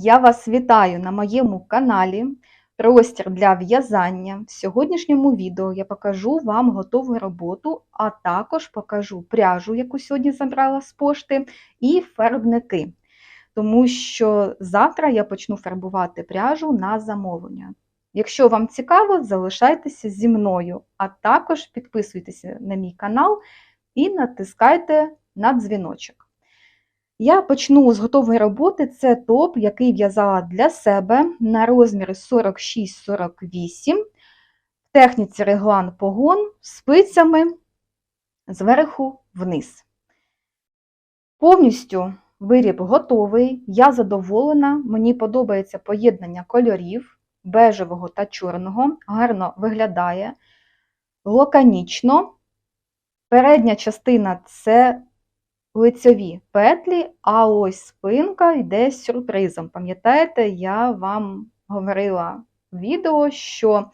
Я вас вітаю на моєму каналі Простір для в'язання. В сьогоднішньому відео я покажу вам готову роботу, а також покажу пряжу, яку сьогодні забрала з пошти, і фарбники. Тому що завтра я почну фарбувати пряжу на замовлення. Якщо вам цікаво, залишайтеся зі мною, а також підписуйтеся на мій канал і натискайте на дзвіночок. Я почну з готової роботи. Це топ, який в'язала для себе на розміри 46-48 в техніці реглан погон спицями зверху вниз. Повністю виріб готовий, я задоволена, мені подобається поєднання кольорів бежевого та чорного, гарно виглядає, лаконічно. Передня частина це лицьові петлі, а ось спинка йде з сюрпризом. Пам'ятаєте, я вам говорила в відео, що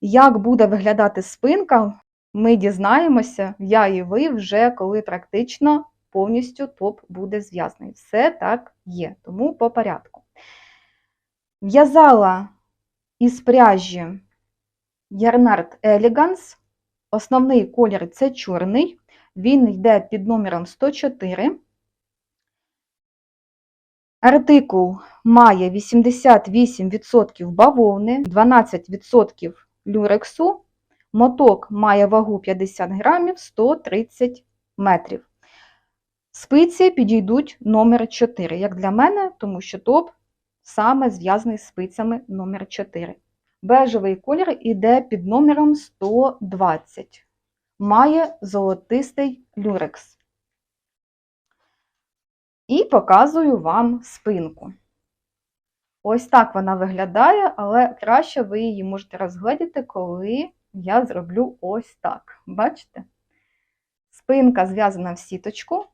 як буде виглядати спинка, ми дізнаємося, я і ви вже коли практично повністю топ буде зв'язаний. Все так є, тому по порядку. В'язала із пряжі Ярнард Elegance. Основний колір це чорний. Він йде під номером 104. Артикул має 88% бавовни, 12% люрексу. Моток має вагу 50 грамів 130 метрів. Спиці підійдуть номер 4, як для мене, тому що топ саме зв'язаний з спицями номер 4. Бежевий колір йде під номером 120 має золотистий люрекс. І показую вам спинку. Ось так вона виглядає, але краще ви її можете розгледіти, коли я зроблю ось так. Бачите? Спинка зв'язана в сіточку.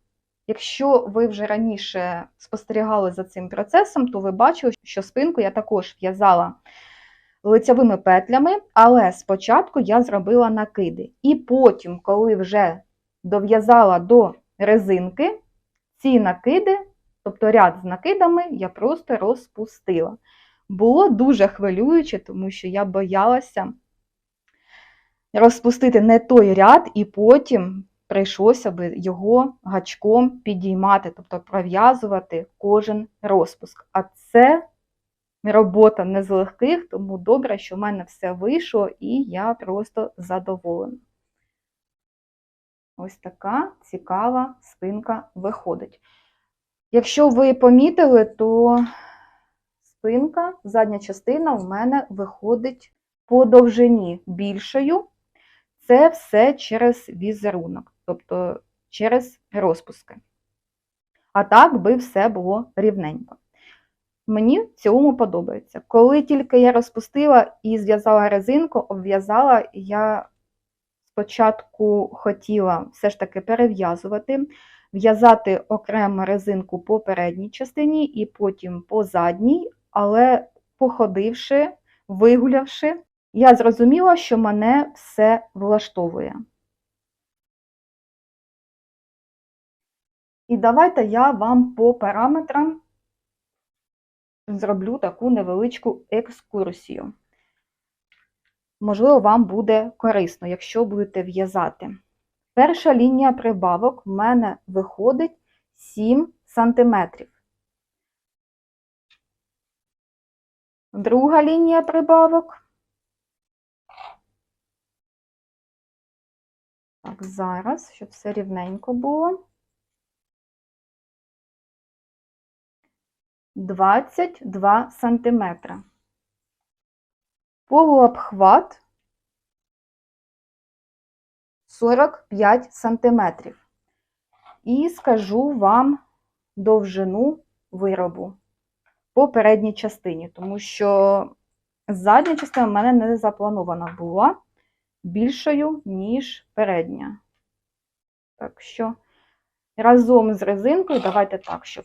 Якщо ви вже раніше спостерігали за цим процесом, то ви бачили, що спинку я також в'язала лицевими петлями, але спочатку я зробила накиди. І потім, коли вже дов'язала до резинки, ці накиди, тобто ряд з накидами, я просто розпустила. Було дуже хвилююче, тому що я боялася розпустити не той ряд, і потім прийшлося би його гачком підіймати, тобто пров'язувати кожен розпуск. А це робота не з легких, тому добре, що в мене все вийшло, і я просто задоволена. Ось така цікава спинка виходить. Якщо ви помітили, то спинка, задня частина у мене виходить по довжині більшою. Це все через візерунок, тобто через розпуски. А так би все було рівненько. Мені в цілому подобається. Коли тільки я розпустила і зв'язала резинку, обв'язала, я спочатку хотіла все ж таки перев'язувати, в'язати окремо резинку по передній частині і потім по задній, але походивши, вигулявши, я зрозуміла, що мене все влаштовує. І давайте я вам по параметрам зроблю таку невеличку екскурсію. Можливо, вам буде корисно, якщо будете в'язати. Перша лінія прибавок в мене виходить 7 см. Друга лінія прибавок. Так, зараз, щоб все рівненько було. 22 сантиметра. Полуобхват 45 сантиметрів. І скажу вам довжину виробу по передній частині, тому що задня частина в мене не запланована була більшою, ніж передня. Так що разом з резинкою, давайте так, щоб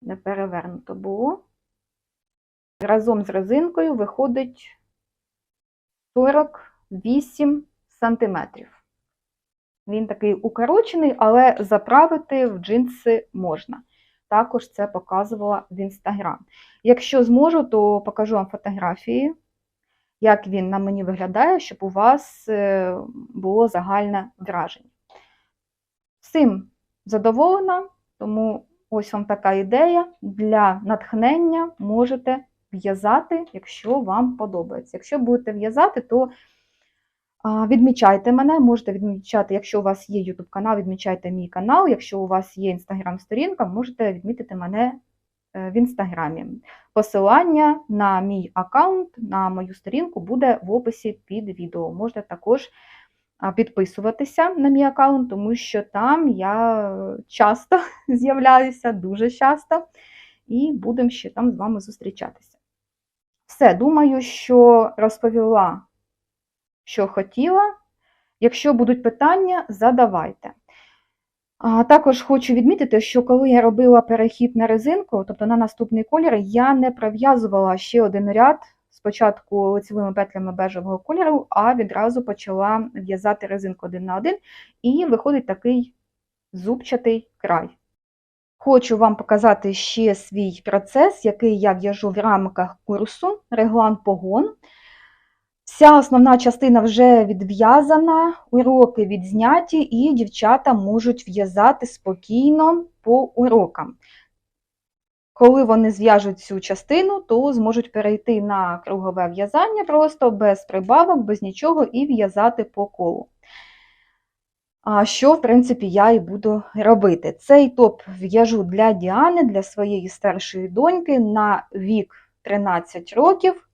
не перевернуто було. Разом з резинкою виходить 48 сантиметрів. Він такий укорочений, але заправити в джинси можна. також це показувала в інстаграм. Якщо зможу, то покажу вам фотографії, як він на мені виглядає, щоб у вас е, було загальне враження. Всім задоволена, тому ось вам така ідея. Для натхнення можете в'язати, якщо вам подобається. Якщо будете в'язати, то Відмічайте мене, можете відмічати, якщо у вас є YouTube канал, відмічайте мій канал. Якщо у вас є інстаграм-сторінка, можете відмітити мене е, в інстаграмі. Посилання на мій аккаунт, на мою сторінку буде в описі під відео. Можете також підписуватися на мій аккаунт, тому що там я часто з'являюся, дуже часто, і будемо ще там з вами зустрічатися. Все, думаю, що розповіла що хотіла. Якщо будуть питання, задавайте. А також хочу відмітити, що коли я робила перехід на резинку, тобто на наступний колір, я не пров'язувала ще один ряд спочатку лицевими петлями бежевого кольору, а відразу почала в'язати резинку один на один, і виходить такий зубчатий край. Хочу вам показати ще свій процес, який я в'яжу в рамках курсу Реглан Погон. Вся основна частина вже відв'язана, уроки відзняті, і дівчата можуть в'язати спокійно по урокам. Коли вони зв'яжуть цю частину, то зможуть перейти на кругове в'язання просто без прибавок, без нічого, і в'язати по колу. А Що, в принципі, я і буду робити. Цей топ в'яжу для Діани, для своєї старшої доньки на вік 13 років.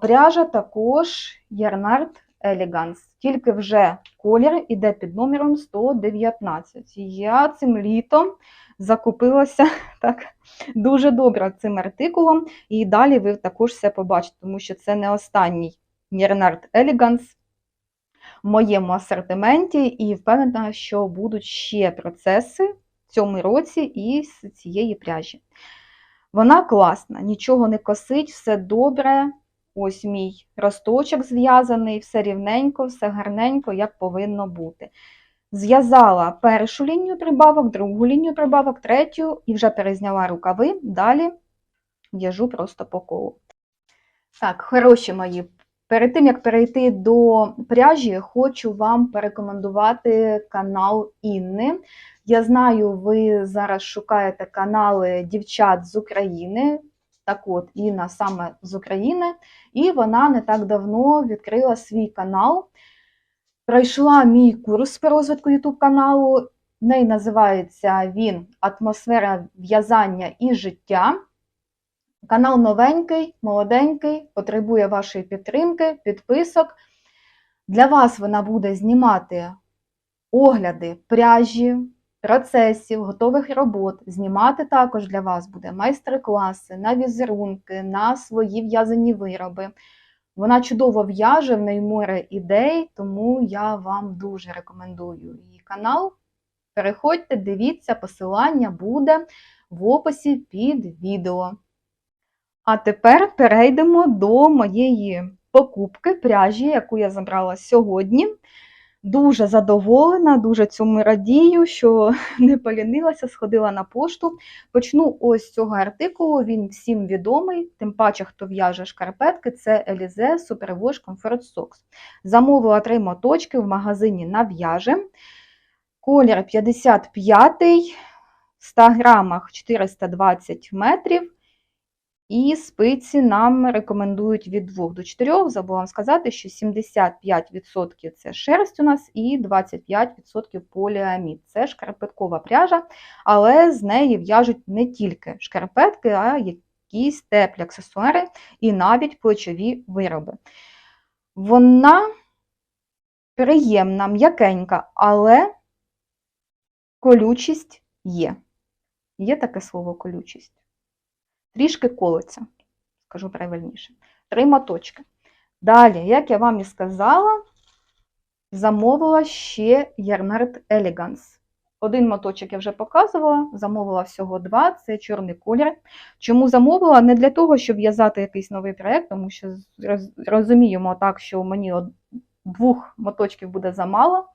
Пряжа також Ярнард Elegance, тільки вже колір іде під номером 119. Я цим літом закупилася так дуже добре цим артикулом, і далі ви також все побачите, тому що це не останній Ярнард Elegance в моєму асортименті, і впевнена, що будуть ще процеси в цьому році із цієї пряжі. Вона класна, нічого не косить, все добре. Ось мій росточок зв'язаний, все рівненько, все гарненько, як повинно бути. Зв'язала першу лінію прибавок, другу лінію прибавок, третю і вже перезняла рукави, далі в'яжу просто по колу. Так, хороші мої, перед тим, як перейти до пряжі, хочу вам порекомендувати канал Інни. Я знаю, ви зараз шукаєте канали дівчат з України. Так от, Інна саме з України, і вона не так давно відкрила свій канал. Пройшла мій курс по розвитку YouTube каналу. В неї називається він Атмосфера в'язання і життя. Канал новенький, молоденький, потребує вашої підтримки, підписок. Для вас вона буде знімати огляди пряжі, процесів, готових робот. Знімати також для вас буде майстер-класи на візерунки, на свої в'язані вироби. Вона чудово в'яже, в неї море ідей, тому я вам дуже рекомендую її канал. Переходьте, дивіться, посилання буде в описі під відео. А тепер перейдемо до моєї покупки пряжі, яку я забрала сьогодні. Дуже задоволена, дуже цьому радію, що не полінилася, сходила на пошту. Почну ось з цього артикулу, він всім відомий, тим паче, хто в'яже шкарпетки, це Elize Superwash Comfort Socks. Замовила три моточки в магазині «Нав'яже». Колір 55 в 100 грамах 420 метрів. І спиці нам рекомендують від 2 до 4. Забула вам сказати, що 75% це шерсть у нас і 25% поліамід. Це шкарпеткова пряжа, але з неї в'яжуть не тільки шкарпетки, а якісь теплі аксесуари і навіть плечові вироби. Вона приємна, м'якенька, але колючість є. Є таке слово колючість трішки колиться, скажу правильніше. Три моточки. Далі, як я вам і сказала, замовила ще Ярнард Elegance. Один моточок я вже показувала, замовила всього два, це чорний колір. Чому замовила? Не для того, щоб в'язати якийсь новий проєкт, тому що розуміємо так, що мені двох моточків буде замало.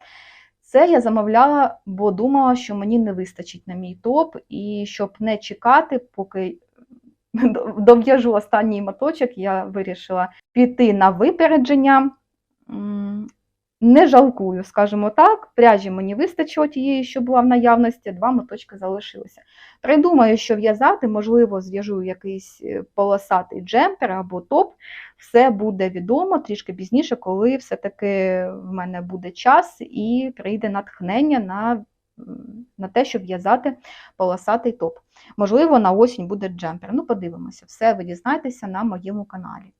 Це я замовляла, бо думала, що мені не вистачить на мій топ, і щоб не чекати, поки дов'яжу останній моточок, я вирішила піти на випередження. Не жалкую, скажімо так. Пряжі мені вистачило тієї, що була в наявності, два моточки залишилися. Придумаю, що в'язати, можливо, зв'яжу якийсь е, полосатий джемпер або топ. Все буде відомо трішки пізніше, коли все-таки в мене буде час і прийде натхнення на, на те, щоб в'язати полосатий топ. Можливо, на осінь буде джемпер. Ну, подивимося, все ви дізнаєтеся на моєму каналі.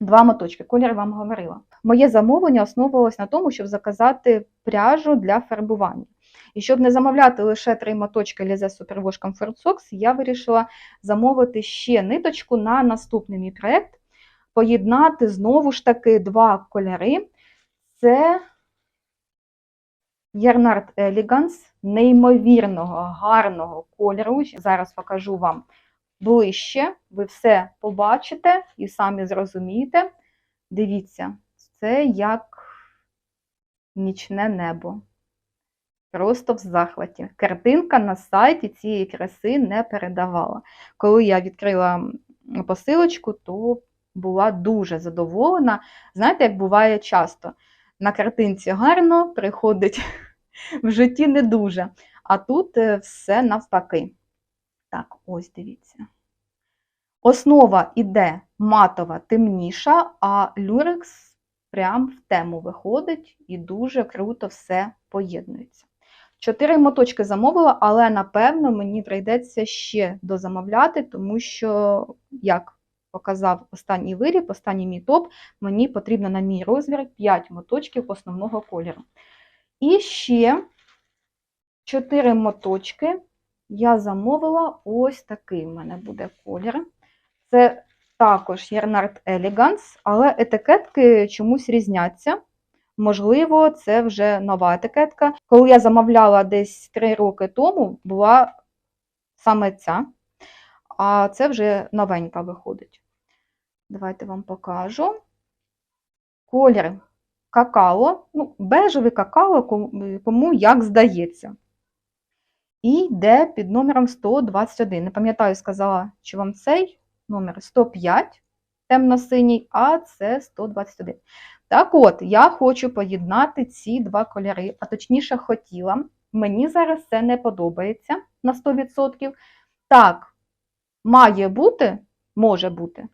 Два моточки, колір вам говорила. Моє замовлення основувалось на тому, щоб заказати пряжу для фарбування. І щоб не замовляти лише три моточки Lize Superwash Comfort Socks, я вирішила замовити ще ниточку на наступний мій проєкт, поєднати знову ж таки два кольори. Це Ярнард Elegance, неймовірного, гарного кольору. Зараз покажу вам ближче, ви все побачите і самі зрозумієте. Дивіться, це як нічне небо. Просто в захваті. Картинка на сайті цієї краси не передавала. Коли я відкрила посилочку, то була дуже задоволена. Знаєте, як буває часто. На картинці гарно, приходить в житті не дуже. А тут е, все навпаки. Так, ось дивіться. Основа іде матова темніша, а люрекс прям в тему виходить і дуже круто все поєднується. Чотири моточки замовила, але напевно мені прийдеться ще дозамовляти, тому що, як показав останній виріб, останній мій топ, мені потрібно на мій розмір 5 моточків основного кольору. І ще 4 моточки я замовила ось такий в мене буде колір. Це також Ярнард Elegance, але етикетки чомусь різняться. Можливо, це вже нова етикетка. Коли я замовляла десь 3 роки тому, була саме ця, а це вже новенька виходить. Давайте вам покажу. Колір какао, ну, бежевий какао, кому як здається. І йде під номером 121. Не пам'ятаю, сказала, чи вам цей номер 105, темно-синій, а це 121. Так от, я хочу поєднати ці два кольори, а точніше хотіла. Мені зараз це не подобається на 100%. Так, має бути, може бути,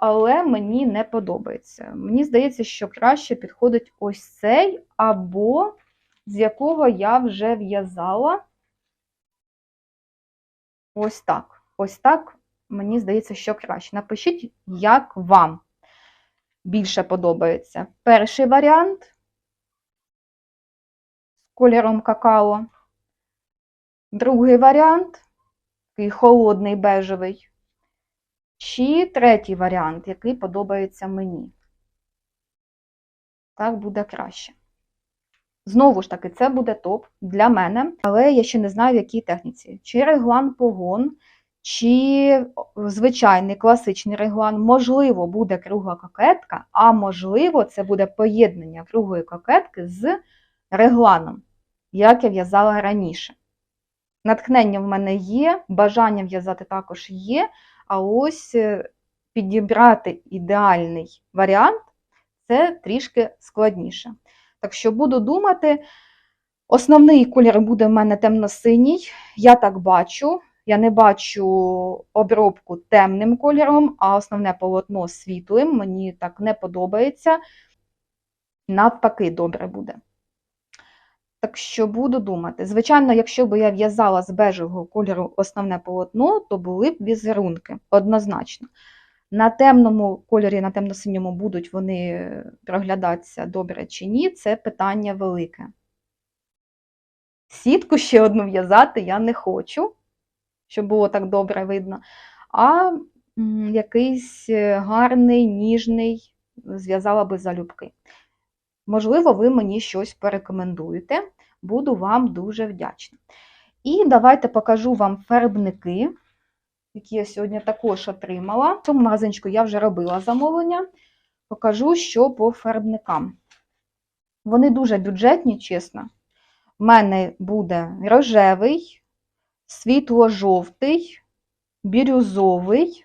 але мені не подобається. Мені здається, що краще підходить ось цей, або з якого я вже в'язала ось так. Ось так, мені здається, що краще. Напишіть, як вам більше подобається. Перший варіант з кольором какао. Другий варіант такий холодний бежевий. Чи третій варіант, який подобається мені. Так буде краще. Знову ж таки, це буде топ для мене, але я ще не знаю, в якій техніці. Чи реглан погон, чи звичайний класичний реглан, можливо, буде кругла кокетка, а можливо, це буде поєднання круглої кокетки з регланом, як я в'язала раніше. Натхнення в мене є, бажання в'язати також є, а ось е, підібрати ідеальний варіант це трішки складніше. Так що буду думати, основний колір буде в мене темно-синій, я так бачу. Я не бачу обробку темним кольором, а основне полотно світлим. Мені так не подобається. Навпаки, добре буде. Так що буду думати. Звичайно, якщо б я в'язала з бежевого кольору основне полотно, то були б візерунки, однозначно. На темному кольорі, на темно-синьому будуть вони проглядатися добре чи ні, це питання велике. Сітку ще одну в'язати я не хочу щоб було так добре видно. А якийсь е, гарний, ніжний, зв'язала би залюбки. Можливо, ви мені щось порекомендуєте, буду вам дуже вдячна. І давайте покажу вам фарбники, які я сьогодні також отримала. В цьому магазинчику я вже робила замовлення. Покажу, що по фарбникам. Вони дуже бюджетні, чесно. в мене буде рожевий, світло-жовтий, бірюзовий,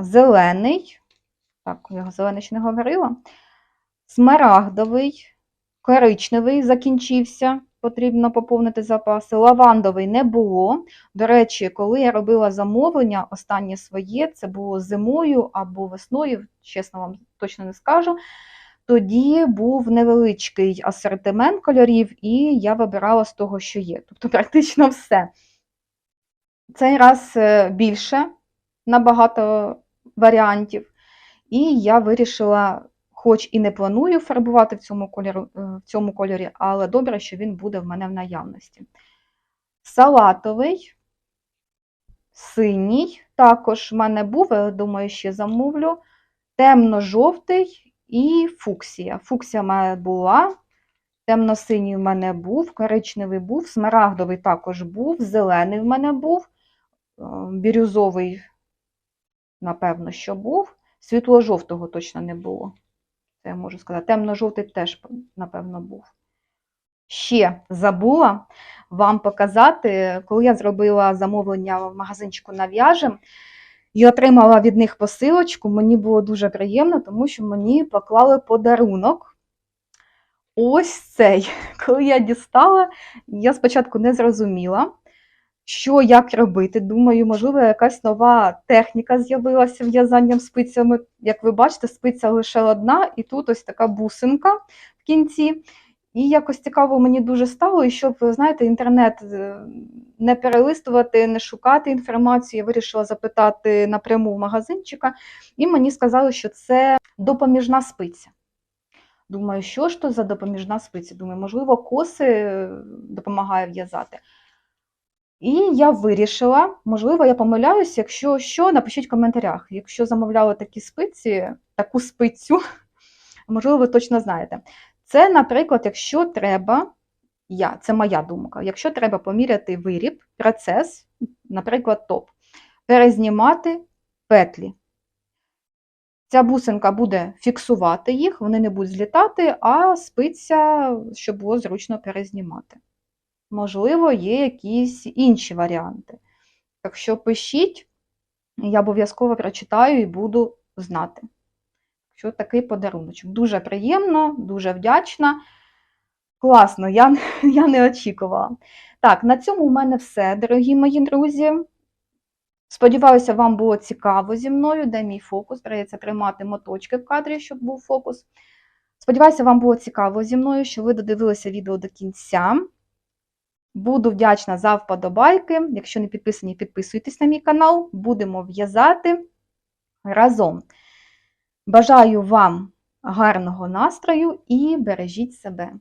зелений. Так, я зелений ще не говорила. Смарагдовий, коричневий закінчився, потрібно поповнити запаси. Лавандовий не було. До речі, коли я робила замовлення, останнє своє, це було зимою або весною, чесно вам точно не скажу. Тоді був невеличкий асортимент кольорів, і я вибирала з того, що є. Тобто практично все. Цей раз е, більше, набагато варіантів. І я вирішила, хоч і не планую фарбувати в цьому, кольору, е, в цьому кольорі, але добре, що він буде в мене в наявності. Салатовий, синій, також в мене був, але думаю, ще замовлю. Темно-жовтий і фуксія. Фуксія в мене була, темно-синій в мене був, коричневий був, смарагдовий також був, зелений в мене був, е, бірюзовий, напевно, що був. Світло-жовтого точно не було. Це я можу сказати. Темно-жовтий теж, напевно, був. Ще забула вам показати, коли я зробила замовлення в магазинчику на в'яжем і отримала від них посилочку, мені було дуже приємно, тому що мені поклали подарунок. Ось цей. Коли я дістала, я спочатку не зрозуміла, що як робити. Думаю, можливо, якась нова техніка з'явилася в'язанням спицями. Як ви бачите, спиця лише одна, і тут ось така бусинка в кінці. І якось цікаво мені дуже стало, і щоб, знаєте, інтернет е, не перелистувати, не шукати інформацію, я вирішила запитати напряму в магазинчика, і мені сказали, що це допоміжна спиця. Думаю, що ж то за допоміжна спиця? Думаю, можливо, коси е, допомагає в'язати. І я вирішила, можливо, я помиляюсь, якщо що, напишіть в коментарях. Якщо замовляли такі спиці, таку спицю, можливо, ви точно знаєте. Це, наприклад, якщо треба, я, це моя думка, якщо треба поміряти виріб, процес, наприклад, топ, перезнімати петлі. Ця бусинка буде фіксувати їх, вони не будуть злітати, а спиця, щоб було зручно перезнімати. Можливо, є якісь інші варіанти. Так що пишіть, я обов'язково прочитаю і буду знати. Що такий подаруночок. Дуже приємно, дуже вдячна. Класно, я, я не очікувала. Так, на цьому у мене все, дорогі мої друзі. Сподіваюся, вам було цікаво зі мною, де мій фокус. Треба тримати моточки в кадрі, щоб був фокус. Сподіваюся, вам було цікаво зі мною, що ви додивилися відео до кінця. Буду вдячна за вподобайки. Якщо не підписані, підписуйтесь на мій канал. Будемо в'язати разом. Бажаю вам гарного настрою і бережіть себе.